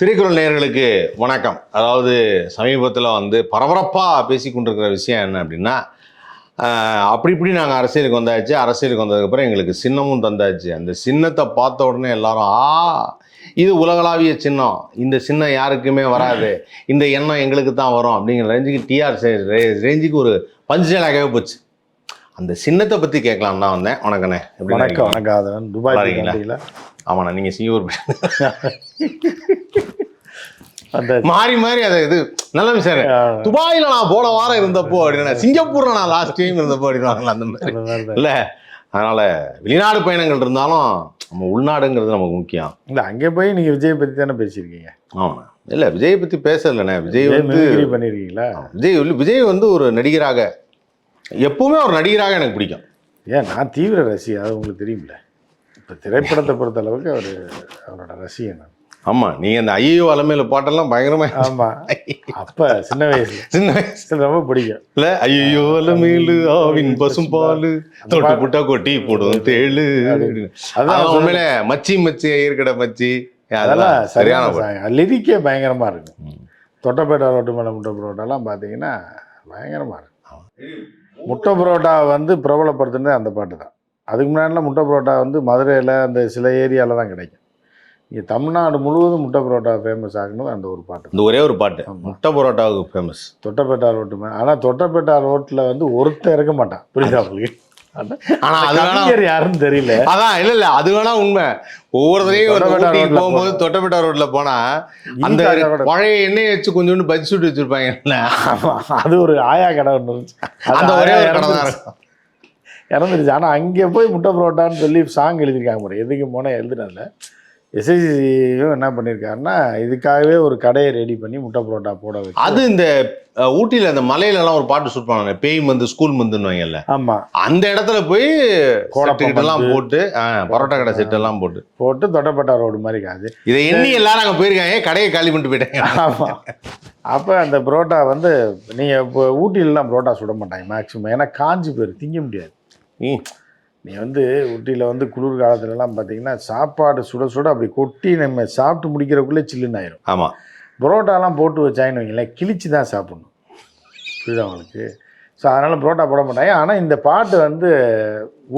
திரைக்குறள் நேயர்களுக்கு வணக்கம். அதாவது சமீபத்தில் வந்து பரபரப்பாக பேசி கொண்டிருக்கிற விஷயம் என்ன அப்படின்னா அப்படி இப்படி நாங்கள் அரசியலுக்கு வந்தாச்சு. அரசியலுக்கு வந்ததுக்கப்புறம் எங்களுக்கு சின்னமும் தந்தாச்சு. அந்த சின்னத்தை பார்த்த உடனே எல்லாரும் ஆ இது உலகளாவிய சின்னம். இந்த சின்னம் யாருக்குமே வராது. இந்த எண்ணம் எங்களுக்கு தான் வரும். அப்படிங்கிற ரேஞ்சுக்கு டிஆர் ரேஞ்சுக்கு ஒரு பஞ்சலாகவே போச்சு. அந்த சின்னத்தை பற்றி கேட்கலாம் தான் வந்தேன். வணக்கண்ணே. வணக்கம்? வணக்கம் ஆதவன். துபாய் இருக்கீங்களா? ஆமாண்ணா நீங்கள் சிங்கூர் அந்த மாறி மாறி அதை இது நல்ல விஷயம் துபாயில நான் போன வாரம் இருந்தப்போ அப்படின்னா சிங்கப்பூர்ல நான் லாஸ்ட் டைம் இருந்தப்போ அப்படின்னாங்களா அந்த மாதிரி. இல்ல அதனால வெளிநாடு பயணங்கள் இருந்தாலும் நம்ம உள்நாடுங்கிறது நமக்கு முக்கியம். இல்ல அங்கே போய் நீங்க விஜய் பத்தி தானே பேசியிருக்கீங்க? ஆமா இல்ல விஜய் பத்தி பேசலண்ணே விஜய் வந்து பண்ணியிருக்கீங்களா? விஜய் விஜய் வந்து ஒரு நடிகராக எப்பவுமே ஒரு நடிகராக எனக்கு பிடிக்கும். ஏன் நான் தீவிர ரசிகன் அது உங்களுக்கு தெரியும்ல? இப்போ திரைப்படத்தை பொறுத்த அளவுக்கு அவர் அவரோட ரசிகன் நான். ஆமா நீங்க அந்த ஐயோ அலமையில பாட்டெல்லாம் பயங்கரமா ஆமா. அப்ப சின்ன வயசுல. சின்ன வயசுல. ரொம்ப பிடிக்கும். இல்ல ஐயோ அலமையிலு ஆவின் பசும் பாலு தொட்டு புட்டா. கொட்டி போடும் அப்படின்னு. அதான் உண்மையில மச்சி மச்சி ஐயர்கடை மச்சி அதெல்லாம் சரியான லிரிக்கே பயங்கரமா இருக்கும். தொட்டப்பேட்டை ரோட்டு மேலே முட்டை புரோட்டாலாம் பார்த்தீங்கன்னா பயங்கரமா இருக்கும். முட்டை புரோட்டா வந்து பிரபலப்படுத்துனது அந்த பாட்டு தான். அதுக்கு முன்னாடிலாம் முட்டை புரோட்டா வந்து மதுரையில் அந்த சில ஏரியாவில் தான் கிடைக்கும். இங்கே தமிழ்நாடு முழுவதும் முட்டை புரோட்டா ஃபேமஸ் ஆகுனது அந்த ஒரு பாட்டு இந்த ஒரே ஒரு பாட்டு. முட்டை பரோட்டாவுக்கு ஃபேமஸ் தொட்டப்பேட்டா ரோட்டு ஆனால் தொட்டப்பேட்டா ரோட்டில் வந்து ஒருத்தர் இருக்க மாட்டான். புரியுதா உங்களுக்கு? ஆனா அது வேணா யாருன்னு தெரியல. அதான் இல்ல இல்ல அது வேணா உண்மை. ஒவ்வொரு தடவையும் வந்து தொட்டபெட்டா ஊட்டிக்கு ரோட்ல போகும்போது போனா. தொட்டபெட்டா ரோட்ல போனா அந்த பழைய எண்ணெயை வச்சு கொஞ்சோண்டு பஜ்ஜி சுட்டு வச்சிருப்பாங்க அது ஒரு ஆயா கடை ஒன்று அந்த ஒரே ஒரு கடை தான் இறந்துருச்சு. இருக்கும். இறந்துருச்சு. ஆனால் அங்கே போய் முட்டை புரோட்டான்னு சொல்லி சாங் எழுதியிருக்காங்க பாரு எதுக்கு போனால் எழுதுனதில்ல எஸ்ஐசியும் என்ன பண்ணியிருக்காருன்னா இதுக்காகவே ஒரு கடையை ரெடி பண்ணி முட்டை புரோட்டா போட வச்சு அது இந்த ஊட்டியில அந்த மலையில எல்லாம் ஒரு பாட்டு ஷூட் பண்ணாங்க பேய் மந்து ஸ்கூல் மந்துன்னு வைங்கல்ல. ஆமாம் அந்த இடத்துல போய் மந்து. போட்டு பரோட்டா கடை செட் எல்லாம் போட்டு. போட்டு தொட்டப்பட்டா ரோடு மாதிரி காது. இதை எண்ணி எல்லாரும் அங்க போயிருக்காங்க கடையை காலி பண்ணிட்டு போயிட்டாங்க. ஆமாம் அப்போ அந்த புரோட்டா வந்து நீங்கள் இப்போ ஊட்டிலலாம் புரோட்டா சுட மாட்டாங்க மேக்ஸிமம் ஏன்னா காஞ்சி போயிரு திங்க முடியாது. நீ வந்து ஊட்டியில் வந்து குளிர் காலத்துலலாம் பார்த்தீங்கன்னா சாப்பாடு சுட சுட அப்படி கொட்டி நம்ம சாப்பிட்டு முடிக்கிறதுக்குள்ளே சில்லுன்னு ஆயிரும். ஆமா. புரோட்டாலாம் போட்டு வச்சாங்கன்னு வைங்களேன் கிழிச்சு தான் சாப்பிடணும். புரியுதா உங்களுக்கு? ஸோ அதனால் புரோட்டா போட மாட்டாங்க. ஆனால் இந்த பாட்டு வந்து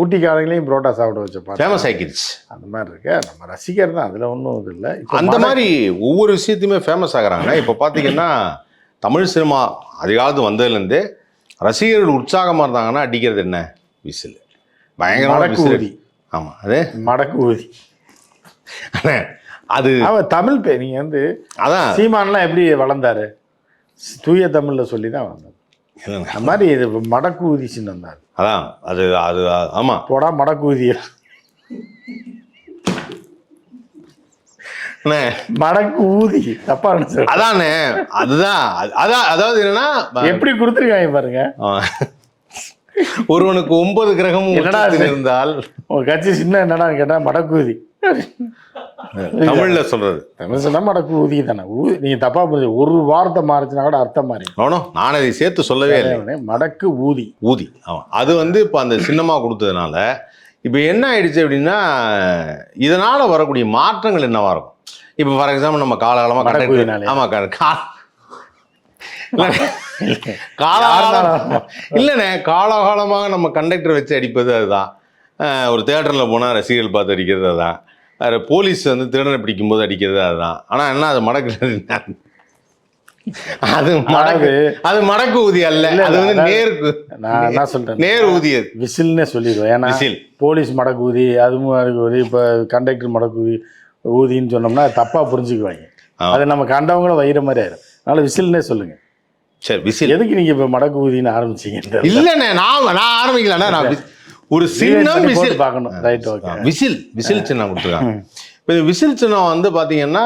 ஊட்டிக்காரங்களையும் புரோட்டா சாப்பிட வச்ச பாட்டு. ஃபேமஸ் ஆக்கிடுச்சு அந்த மாதிரி இருக்கு. நம்ம ரசிகர் தான் அதில் ஒன்றும் இது இல்லை. இப்போ அந்த மாதிரி ஒவ்வொரு விஷயத்தையுமே ஃபேமஸ் ஆகுறாங்க. இப்போ பார்த்தீங்கன்னா தமிழ் சினிமா அதிகாலத்து வந்ததுலேருந்து ரசிகர்கள் உற்சாகமாக இருந்தாங்கன்னா அடிக்கிறது என்ன? விசில். பயங்கரமான ஊதி. ஆமாம் அது? மடக்கு ஊதி. அது அவன் தமிழ் பே நீங்கள் வந்து அதான். சீமான்லாம் எப்படி வளர்ந்தாரு? தூய தமிழில் சொல்லி தான் வளர்ந்தார். அந்த மாதிரி இது மடக்கு ஊதி சின்னம் தான் அதான் அது அது ஆமாம் போடா மடக்கு ஊதி அண்ணே. மடக்கு ஊதி. தப்பா அதானே அதுதான் அது- அதான் அதாவது என்னன்னா எப்படி கொடுத்துருக்காங்க பாருங்க. ஒருவனுக்கு ஒன்பது கிரகமும் என்னடா? இருந்தால் உங்க கட்சி சின்ன என்னடா கேட்டா மடக்கு ஊதி தமிழ்ல சொல்றது. தமிழ் சொன்னா மடக்கு ஊதி தானே நீங்க தப்பா புரிஞ்சு ஒரு வார்த்தை மாறுச்சுன்னா கூட அர்த்தம் மாறி நோனோ நான் இதை சேர்த்து சொல்லவே இல்லை. மடக்கு ஊதி. ஊதி ஆமாம் அது வந்து இப்போ அந்த சின்னமாக கொடுத்ததுனால இப்போ என்ன ஆயிடுச்சு அப்படின்னா இதனால் வரக்கூடிய மாற்றங்கள் என்னவா இருக்கும்? இப்போ ஃபார் எக்ஸாம்பிள் நம்ம காலகாலமாக கண்டக்டர். ஆமாம் கா காலகாலம். இல்லைண்ணே காலகாலமாக நம்ம கண்டக்டர் வச்சு அடிப்பது அதுதான். ஒரு தேட்டரில் போனால் ரசிகர்கள் பார்த்து அடிக்கிறது அதுதான். வேறு போலீஸ் வந்து திருடனை பிடிக்கும்போது அடிக்கிறது அதுதான். ஆனால் என்ன அது மடக்கிறது? அது மடக்கு அது மடக்கு ஊதி அல்ல. அது வந்து நேருக்கு நான் என்ன சொல்றேன் நேர் ஊதியது. விசில்னே சொல்லிடுவேன். ஏன்னா போலீஸ் மடக்கு ஊதி அது மடக்கு ஊதி இப்போ கண்டக்டர் மடக்கு ஊதி ஊதின்னு சொன்னோம்னா தப்பா புரிஞ்சுக்குவாங்க. அது நம்ம கண்டவங்களும் வயிறு மாதிரி ஆயிரும். அதனால விசில்னே சொல்லுங்க. சரி விசில். எதுக்கு நீங்க இப்ப மடக்கு ஊதின்னு ஆரம்பிச்சீங்க இல்லண்ணே நான் நான் ஆரம்பிக்கலண்ணே நான் வி- ஒரு சின்னம் விசில். பார்க்கணும். ரைட் ஓகே விசில் விசில் சின்னம் கொடுத்துருக்காங்க. இப்போ விசில் சின்னம் வந்து பார்த்தீங்கன்னா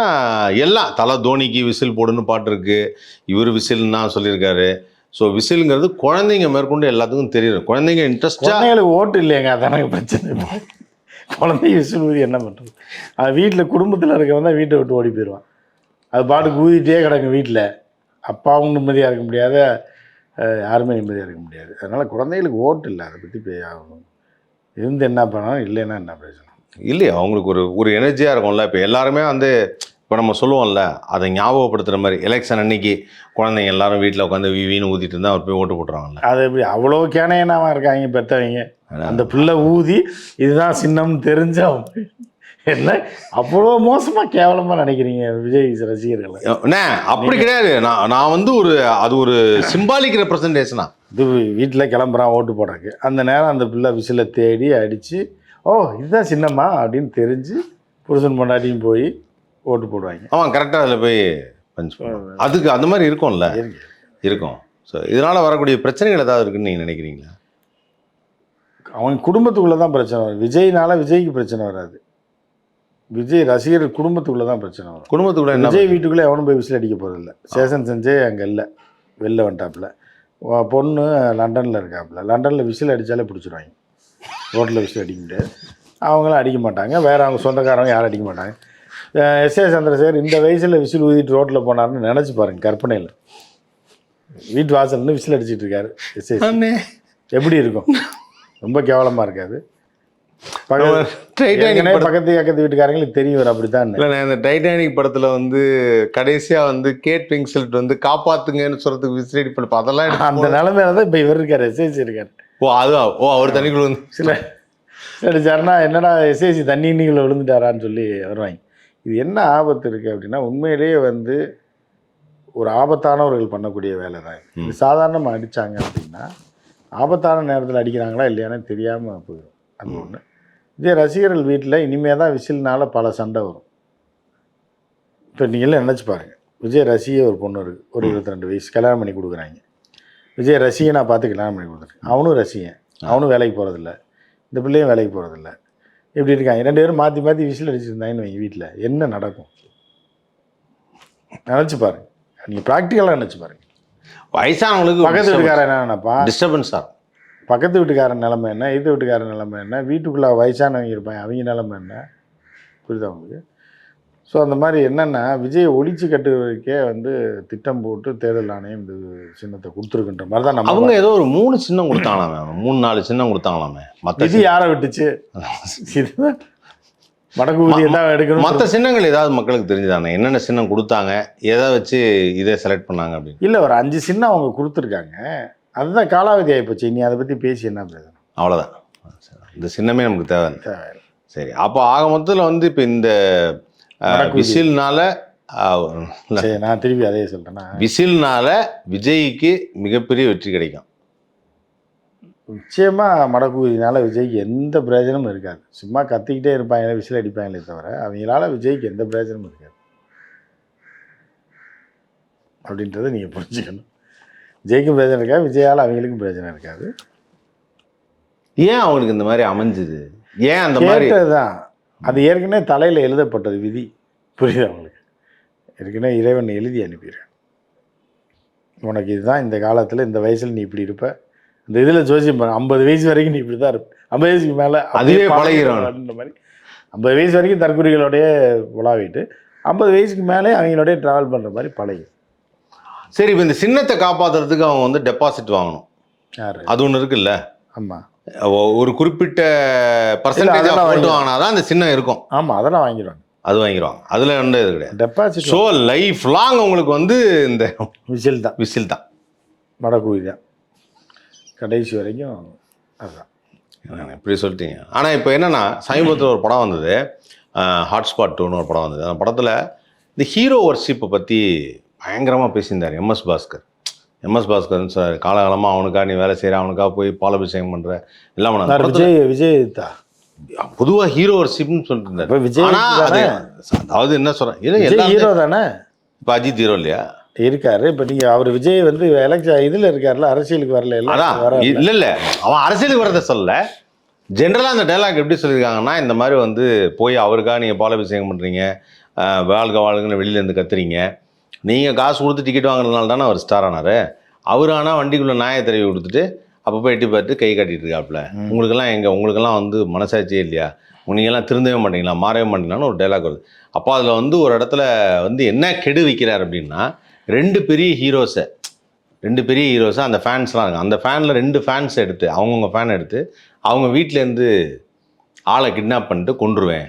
எல்லாம் தலை தோனிக்கு விசில் போடுன்னு பாட்டு இருக்கு. இவர் விசில்னா சொல்லியிருக்காரு. ஸோ விசிலுங்கிறது குழந்தைங்க மேற்கொண்டு எல்லாத்துக்கும் தெரியும். குழந்தைங்க இன்ட்ரெஸ்டாக குழந்தைங்களுக்கு ஓட்டு இல்லையாங்க அதானே பிரச்சனை. குழந்தைங்க விசில் ஊதி என்ன பண்றது? அது வீட்டில் குடும்பத்தில் இருக்கவன் தான் வீட்டை விட்டு ஓடி போயிடுவான். அது பாட்டுக்கு ஊதிட்டே கிடக்கும் வீட்டில் அப்பாவும் நிம்மதியாக இருக்க முடியாத யாருமே நிம்மதியாக இருக்க முடியாது. அதனால் குழந்தைகளுக்கு ஓட்டு இல்லை. அதை பற்றி இருந்து என்ன பண்ணணும் இல்லைன்னா என்ன பிரச்சனை இல்லையா அவங்களுக்கு ஒரு ஒரு எனர்ஜியாக இருக்கும்ல. இப்போ எல்லாருமே வந்து இப்போ நம்ம சொல்லுவோம்ல அதை ஞாபகப்படுத்துகிற மாதிரி எலெக்ஷன் அன்னைக்கு குழந்தைங்க எல்லாரும் வீட்டில் உட்காந்து வீவின்னு ஊதிட்டு இருந்தால் அவர் போய் ஓட்டு போட்டுருவாங்கல்ல. அது எப்படி அவ்வளோ கேனையனாவா இருக்காங்க பெற்றவங்க அந்த பிள்ளை ஊதி இதுதான் சின்னம் தெரிஞ்ச என்ன? அவ்வளோ மோசமாக கேவலமாக நினைக்கிறீங்க விஜய் ரசிகர்களை. அண்ணே அப்படி கிடையாது. நான் நான் வந்து ஒரு அது ஒரு சிம்பாலிக் ரெப்ரசன்டேஷனா இது வீட்டில் கிளம்புறான் ஓட்டு போடுறதுக்கு. அந்த நேரம் அந்த பிள்ளை விசிலை தேடி அடித்து ஓ இதுதான் சின்னம்மா? அப்படின்னு தெரிஞ்சு புருஷன் பொண்டாட்டியும் போய் ஓட்டு போடுவாங்க. ஆமாம் கரெக்டாக அதில் போய் பஞ்ச் பண்ணுவாங்க அதுக்கு அந்த மாதிரி இருக்கும்ல? இருக்கும். ஸோ இதனால் வரக்கூடிய பிரச்சனைகள் ஏதாவது இருக்குன்னு நீங்கள் நினைக்கிறீங்களா? அவங்க குடும்பத்துக்குள்ளே தான் பிரச்சனை வரும். விஜய்னால விஜய்க்கு பிரச்சனை வராது. விஜய் ரசிகர் குடும்பத்துக்குள்ளே தான் பிரச்சனை வரும். குடும்பத்துக்குள்ள விஜய் வீட்டுக்குள்ளே எவனும் போய் விசில் அடிக்க போகிறதில்ல சேஷன் செஞ்சே அங்கே இல்லை. வெளில வந்துட்டாப்புல. பொண்ணு லண்டனில் இருக்காப்புல. லண்டனில் விசில் அடித்தாலே பிடிச்சிருவாங்க. ரோட்டில் விசில் அடிக்க முடியாது. அவங்களும் அடிக்க மாட்டாங்க. வேற அவங்க சொந்தக்காரங்க யாரும் அடிக்க மாட்டாங்க. எஸ். ஏ. சந்திரசேகர் இந்த வயசில் விசில் ஊதிட்டு ரோட்டில் போனாருன்னு நினச்சி பாருங்க கற்பனையில். வீட்டு வாசல்னு விசில் அடிச்சிட்டு இருக்காரு எஸ். எப்படி இருக்கும்? ரொம்ப கேவலமாக இருக்காது. டைட்டானிக் பக்கத்து பக்கத்து வீட்டுக்காரங்களுக்கு தெரியும் அப்படித்தான். இல்ல நான் இந்த டைட்டானிக் படத்துல வந்து கடைசியா வந்து கேட் விங்ஸ்லெட் வந்து காப்பாத்துங்கன்னு சொல்றதுக்கு விசிலடி பண்ண அதெல்லாம் அந்த நிலைமையில தான் இப்போ இவர் இருக்காரு எஸ்ஐசி இருக்காரு. ஓ அதுவா? ஓ அவர் தண்ணிக்குள்ள வந்து சில அடிச்சாருன்னா என்னடா எஸ்ஐசி தண்ணி இன்னிக்குள்ள விழுந்துட்டாரான்னு சொல்லி வருவாங்க. இது என்ன ஆபத்து இருக்குது அப்படின்னா உண்மையிலேயே வந்து ஒரு ஆபத்தானவர்கள் பண்ணக்கூடிய வேலை தான் இது. இது சாதாரணமாக அடித்தாங்க அப்படின்னா ஆபத்தான நேரத்தில் அடிக்கிறாங்களா இல்லையானு தெரியாமல் போயிடும் அது ஒன்று இதே ரசிகர்கள் வீட்டில் இனிமே தான் விசில்னால பல சண்டை வரும். இப்போ நீங்களாம் நினச்சி பாருங்க. விஜய் ரசிக ஒரு பொண்ணு இருக்குது ஒரு இருபத்தி ரெண்டு வயசு கல்யாணம் பண்ணி கொடுக்குறாங்க. விஜய் ரசிகனை பார்த்து கல்யாணம் பண்ணி கொடுத்துருக்கேன். அவனும் ரசிகன். அவனும் வேலைக்கு போகிறதில்ல இந்த பிள்ளையும் வேலைக்கு போகிறதில்ல இப்படி இருக்காங்க. ரெண்டு பேரும் மாற்றி மாற்றி விசில் அடிச்சிருந்தாங்கன்னு வைங்க வீட்டில் என்ன நடக்கும்? நினச்சி பாருங்க. நீங்கள் ப்ராக்டிக்கலாக நினச்சி பாருங்க. வயசானவங்களுக்கு பக்கத்து வீட்டுக்காரன் என்ன நினைப்பா டிஸ்டர்பன்ஸ் சார் பக்கத்து வீட்டுக்காரன் நிலைமை என்ன? இது வீட்டுக்காரன் நிலைமை என்ன? வீட்டுக்குள்ளே வயசானவங்க இருப்பாங்க அவங்க நிலைமை என்ன? புரியுதா உங்களுக்கு? ஸோ அந்த மாதிரி என்னென்னா விஜயை ஒழிச்சு கட்டுவதற்கே வந்து திட்டம் போட்டு தேர்தல் ஆணையம் இந்த சின்னத்தை கொடுத்துருக்குன்ற மாதிரி தான் நம்ம அவங்க ஏதோ ஒரு மூணு சின்னம் கொடுத்தாங்களாமே. மூணு நாலு சின்னம் கொடுத்தாங்களாமே. மற்ற இது யாரை விட்டுச்சு? இது வடக்கு ஊதியை தான் எடுக்கணும் மற்ற சின்னங்கள் ஏதாவது மக்களுக்கு தெரிஞ்சுதானே? என்னென்ன சின்னம் கொடுத்தாங்க? எதை வச்சு இதை செலக்ட் பண்ணாங்க அப்படின்னு. இல்லை ஒரு அஞ்சு சின்னம் அவங்க கொடுத்துருக்காங்க. அதுதான் காலாவதி ஆகிப்போச்சு இனி அதை பற்றி பேசி என்ன பிரயோஜனம் அவ்வளோதான் இந்த சின்னமே நமக்கு தேவை. சரி அப்போ ஆக மொத்தத்தில் வந்து இப்போ இந்த. விசில்னால நான் திருப்பி அதே சொல்கிறேன்னா விசில்னால விஜய்க்கு மிகப்பெரிய வெற்றி கிடைக்கும். நிச்சயமாக மடக்கூதினால விஜய்க்கு எந்த பிரயோஜனமும் இருக்காது. சும்மா கத்திக்கிட்டே இருப்பாங்க விசில் அடிப்பாங்களே தவிர அவங்களால விஜய்க்கு எந்த பிரயோஜனமும் இருக்காது. அப்படின்றத நீங்கள் புரிஞ்சுக்கணும். விஜய்க்கும் பிரயோஜனம் இருக்காது விஜயால் அவங்களுக்கும் பிரயோஜனம் இருக்காது. ஏன் அவங்களுக்கு இந்த மாதிரி அமைஞ்சுது? ஏன் அந்த மாதிரி கேட்டதுதான். அது ஏற்கனவே தலையில் எழுதப்பட்டது விதி. புரியுது அவங்களுக்கு ஏற்கனவே இறைவன் எழுதி அனுப்பிடுறேன் உனக்கு இதுதான் இந்த காலத்தில் இந்த வயசில் நீ இப்படி இருப்ப. இந்த இதில் ஜோசியம் பாரு ஐம்பது வயசு வரைக்கும் நீ இப்படி தான் இருப்ப. ஐம்பது வயசுக்கு மேலே அதுவே. அந்த மாதிரி. ஐம்பது வயசு வரைக்கும் தற்குறிகளோடய உலாவிட்டு ஐம்பது வயசுக்கு மேலே அவங்களோடய ட்ராவல் பண்ணுற மாதிரி பழகி. சரி இப்போ இந்த சின்னத்தை காப்பாத்துறதுக்கு அவங்க வந்து டெபாசிட் வாங்கணும். அது ஒன்று இருக்குல்ல? ஆமாம் ஒரு குறிப்பிட்ட பர்சன்டேஜ் அதெல்லாம் போட்டு வாங்கி- வாங்கினாதான் அந்த சின்னம் இருக்கும். ஆமாம் அதெல்லாம் வாங்கிடுவாங்க. அது வாங்கிடுவாங்க. அதில் வந்து இது கிடையாது. டெபாசிட் ஸோ லைஃப் லாங் உங்களுக்கு வந்து இந்த விசில் தான். விசில் தான். வடக்கூதி தான். கடைசி வரைக்கும் அதுதான். இப்படி சொல்லிட்டீங்க. ஆனால் இப்போ என்னன்னா சமீபத்தில் ஒரு படம் வந்தது. ஹாட்ஸ்பாட் டூன்னு ஒரு படம் வந்தது. அந்த படத்தில் இந்த ஹீரோ ஒர்ஷிப்பை பற்றி பயங்கரமாக பேசியிருந்தார் எம்எஸ் பாஸ்கர். எம்எஸ் பாஸ்கர்னு சார் காலகாலமாக அவனுக்காக நீ வேலை செய்கிற அவனுக்காக போய் பாலாபிஷேகம் பண்ணுற எல்லாம் பண்ண விஜய் விஜய் பொதுவாக ஹீரோ ஒர்ஷிப்னு சொல்லிட்டு இருந்தார். விஜய்? அதாவது என்ன சொல்கிறேன் இல்லை ஹீரோ தானே? இப்போ அஜித் ஹீரோ இல்லையா? இருக்காரு இப்ப நீங்க அவர் விஜய் வந்து எலக்ஷன் இதுல இருக்காருல்ல அரசியலுக்கு வரல இல்ல இல்ல அவன் அரசியலுக்கு வரத சொல்ல ஜென்ரலாக அந்த டைலாக் எப்படி சொல்லியிருக்காங்கன்னா இந்த மாதிரி வந்து போய் அவருக்காக நீங்கள் பாலாபிஷேகம் பண்ணுறீங்க வாழ்க வாழ்கன்னு வெளியில இருந்து கத்துறீங்க. நீங்கள் காசு கொடுத்து டிக்கெட் வாங்குறதுனால தானே அவர் ஸ்டார் ஆனார். அவர் ஆனால் வண்டிக்குள்ளே நாயை தடவி கொடுத்துட்டு அப்போ போய் எட்டி பார்த்து கை காட்டிட்டு இருக்காப்புல. உங்களுக்கெல்லாம் எங்க உங்களுக்கெல்லாம் வந்து மனசாட்சியே இல்லையா? நீங்கள்லாம் திருந்தவே மாட்டீங்களா? மாறவே மாட்டீங்களான்னு ஒரு டைலாக் வருது. அப்போ அதில் வந்து ஒரு இடத்துல வந்து என்ன கெடு வைக்கிறார் அப்படின்னா ரெண்டு பெரிய ஹீரோஸை ரெண்டு பெரிய ஹீரோஸை அந்த ஃபேன்ஸ்லாம் இருக்காங்க. அந்த ஃபேனில் ரெண்டு ஃபேன்ஸ் எடுத்து அவங்கவுங்க ஃபேன் எடுத்து அவங்க வீட்டிலேருந்து ஆளை கிட்னாப் பண்ணிட்டு கொண்டுருவேன்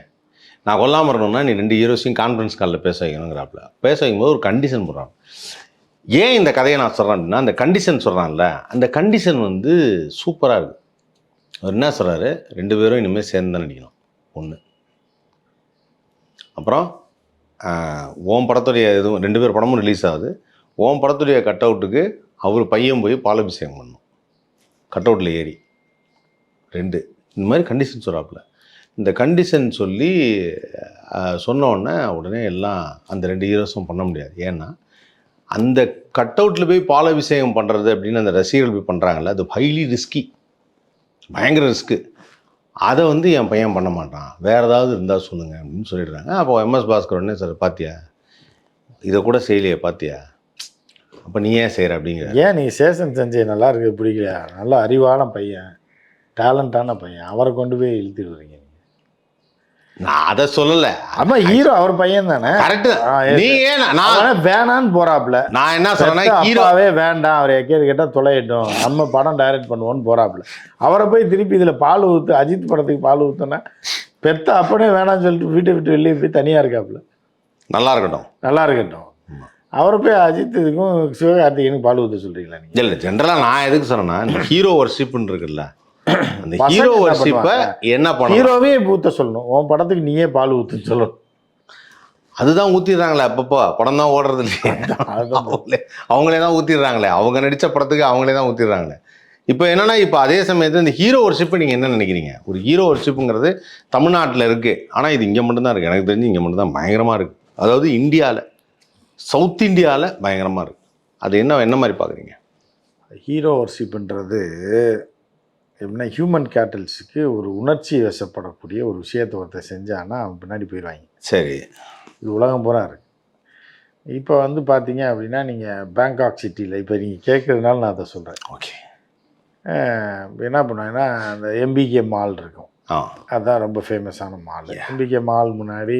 நான் கொல்லாமல் இருக்கணும்னா நீ ரெண்டு ஹீரோஸையும் கான்ஃபரன்ஸ் காலில் பேச வைக்கணுங்கிறாப்புல. பேச வைக்கும்போது ஒரு கண்டிஷன் போடுறான். ஏன் இந்த கதையை நான் சொல்கிறேன் அப்படின்னா அந்த கண்டிஷன் சொல்கிறான்ல அந்த கண்டிஷன் வந்து சூப்பராக இருக்குது அவர் என்ன சொல்கிறாரு ரெண்டு பேரும் இனிமேல் சேர்ந்து தான் நடிக்கணும். ஒன்று அப்புறம் ஓம் படத்துடைய இதுவும் ரெண்டு பேர் படமும் ரிலீஸ் ஆகுது. ஓம் படத்துடைய கட் அவுட்டுக்கு அவர் பையன் போய் பாலாபிஷேகம் பண்ணும். கட் அவுட்டில் ஏறி. ரெண்டு. இந்த மாதிரி கண்டிஷன் சொல்கிறாப்புல இந்த கண்டிஷன் சொல்லி சொன்னோடனே உடனே எல்லாம் அந்த ரெண்டு ஹீரோஸும் பண்ண முடியாது. ஏன்னா அந்த கட் அவுட்டில் போய் பாலாபிஷேகம் பண்ணுறது அப்படின்னு அந்த ரசிகர்கள் போய் பண்ணுறாங்கல்ல அது ஹைலி ரிஸ்கி பயங்கர ரிஸ்க்கு அதை வந்து என் பையன் பண்ண மாட்டான். வேறு ஏதாவது இருந்தால் சொல்லுங்கள் அப்படின்னு சொல்லிடுறாங்க. அப்போ எம்எஸ் பாஸ்கர் உடனே சார் பாத்தியா? இதை கூட செய்யலையே பாத்தியா? அப்போ நீ ஏன் செய்கிற அப்படிங்கிற. ஏன் நீ சேஷன் செஞ்சு நல்லா இருக்கு பிடிக்கலையா? நல்ல அறிவான பையன் டேலண்டான பையன். அவரை கொண்டு போய் இழுத்துட்டு வரீங்க நான் அதை சொல்லலை. ஆமா ஹீரோ அவர் பையன் தானே? கரெக்டு. நீ ஏன் நான் வேணான்னு போறாப்ல நான் என்ன சொல்றேன்னா பெத்த ஹீரோ அப்பாவே வேண்டாம் அவர் எக்கேது கேட்டால் தொலையிட்டோம். நம்ம படம் டைரக்ட் பண்ணுவோம்னு போறாப்புல. அவரை போய் திருப்பி இதில் பால் ஊற்று அஜித் படத்துக்கு பால் ஊற்றுனா பெத்த அப்பனே வேணாம்னு சொல்லிட்டு வீட்டை விட்டு வெளியே போய் தனியாக இருக்காப்புல. நல்லா இருக்கட்டும். நல்லா இருக்கட்டும். அவரை போய் அஜித் இதுக்கும் சிவகார்த்திகனுக்கு பால் ஊற்ற சொல்றீங்களா இல்லை ஜென்ரலாக நான் எதுக்கு சொன்னேன்னா இந்த ஹீரோ ஒர்ஷிப்னு இருக்குல்ல அந்த ஹீரோ பண்ணுவாங்க? என்ன பண்ணணும்? ஹீரோவே ஊற்ற சொல்லணும். உன் படத்துக்கு நீயே பால் ஊற்றுன்னு சொல்லணும். அதுதான் ஊற்றிடுறாங்களே அப்பப்போ. படம் தான் ஓடுறது இல்லையே. அவங்களே தான் ஊற்றிடுறாங்களே அவங்க நடித்த படத்துக்கு அவங்களே தான் ஊற்றிடுறாங்களே இப்போ என்னன்னா இப்போ அதே சமயத்தில் இந்த ஹீரோ ஒர்ஷிப்பை நீங்கள் என்ன நினைக்கிறீங்க? ஒரு ஹீரோ ஒர்ஷிப்புங்கிறது தமிழ்நாட்டில் இருக்குது ஆனால் இது இங்கே மட்டும்தான் இருக்குது எனக்கு தெரிஞ்சு இங்கே மட்டும்தான் பயங்கரமாக இருக்குது அதாவது இந்தியாவில் சவுத் இந்தியாவில் பயங்கரமாக இருக்குது அது என்ன என்ன மாதிரி பார்க்குறீங்க ஹீரோ ஒர்ஷிப்ன்றது எப்படின்னா ஹியூமன் கேட்டல்ஸுக்கு ஒரு உணர்ச்சி வசப்படக்கூடிய ஒரு விஷயத்தை ஒருத்தர் செஞ்சான்னா அவன் பின்னாடி போயிடுவாங்க சரி. இது உலகம் பூரா இருக்கு. இப்போ வந்து பார்த்தீங்க அப்படின்னா நீங்கள் பேங்காக் சிட்டியில் இப்போ நீங்கள் கேட்குறதுனால நான் அதை சொல்கிறேன் ஓகே. என்ன பண்ணுவாங்கன்னா அந்த எம்பிகே மால் இருக்கும். அதுதான் ரொம்ப ஃபேமஸான மால் எம்பிகே மால் முன்னாடி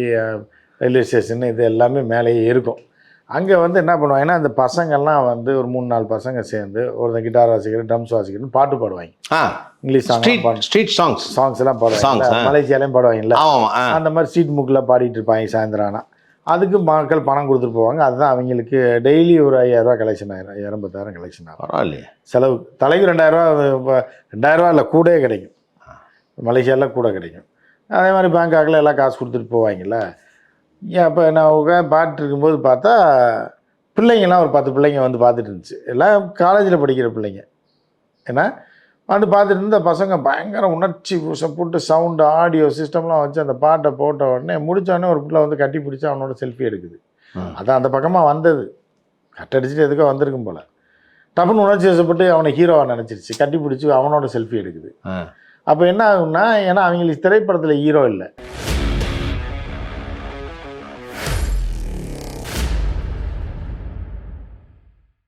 ரயில்வே ஸ்டேஷன் இது எல்லாமே மேலேயே இருக்கும். அங்கே வந்து என்ன பண்ணுவாங்கன்னா அந்த பசங்கள்லாம் வந்து ஒரு மூணு நாலு பசங்க சேர்ந்து ஒருத்தன் கிட்டார் வாசிக்கிற ட்ரம்ஸ் வாசிக்கிறன்னு பாட்டு பாடுவாங்க. ஆ. English song street street songs songs எல்லாம் பாடுவாங்க. மலேசியாலையும் பாடுவாங்கல்ல. அந்த மாதிரி ஸ்ட்ரீட் முக்கில் பாடிட்டு இருப்பாங்க சாயந்தரம் ஆனால் அதுக்கு மக்கள் பணம் கொடுத்துட்டு போவாங்க. அதுதான் அவங்களுக்கு டெய்லி ஒரு ஐயாயிரரூவா கலெக்ஷன் ஆயிரும். ஐயாயிரம் பத்தாயிரம் கலெக்ஷன் ஆகும். பரவாயில்லையே. செலவு தலைக்கு ரெண்டாயிரரூவா ரெண்டாயிரரூவா இல்லை கூடயே கிடைக்கும். மலேசியாவில் கூட கிடைக்கும். அதே மாதிரி பேங்காக்கில் எல்லாம் காசு கொடுத்துட்டு போவாங்கல்ல. அப்போ நான் உட்காந்து பாட்டு இருக்கும்போது பார்த்தா பிள்ளைங்கள்லாம் ஒரு பத்து பிள்ளைங்க வந்து பார்த்துட்டு இருந்துச்சு. எல்லாம் காலேஜில் படிக்கிற பிள்ளைங்க. ஏன்னா வந்து பார்த்துட்டு இருந்த பசங்க பயங்கர உணர்ச்சி போட்டு சவுண்டு ஆடியோ சிஸ்டம்லாம் வச்சு அந்த பாட்டை போட்ட உடனே முடிச்ச உடனே ஒரு பிள்ளை வந்து கட்டி பிடிச்சி அவனோட செல்ஃபி எடுக்குது. அதான் அந்த பக்கமாக வந்தது. கட்டடிச்சிட்டு எதுக்கோ வந்திருக்கும் போல். டப்புன்னு உணர்ச்சி வசப்பட்டு அவனை ஹீரோவாக நினச்சிருச்சு. கட்டி பிடிச்சி அவனோட செல்ஃபி எடுக்குது. அப்போ என்ன ஆகும்னா ஏன்னா அவங்களுக்கு திரைப்படத்தில் ஹீரோ இல்லை.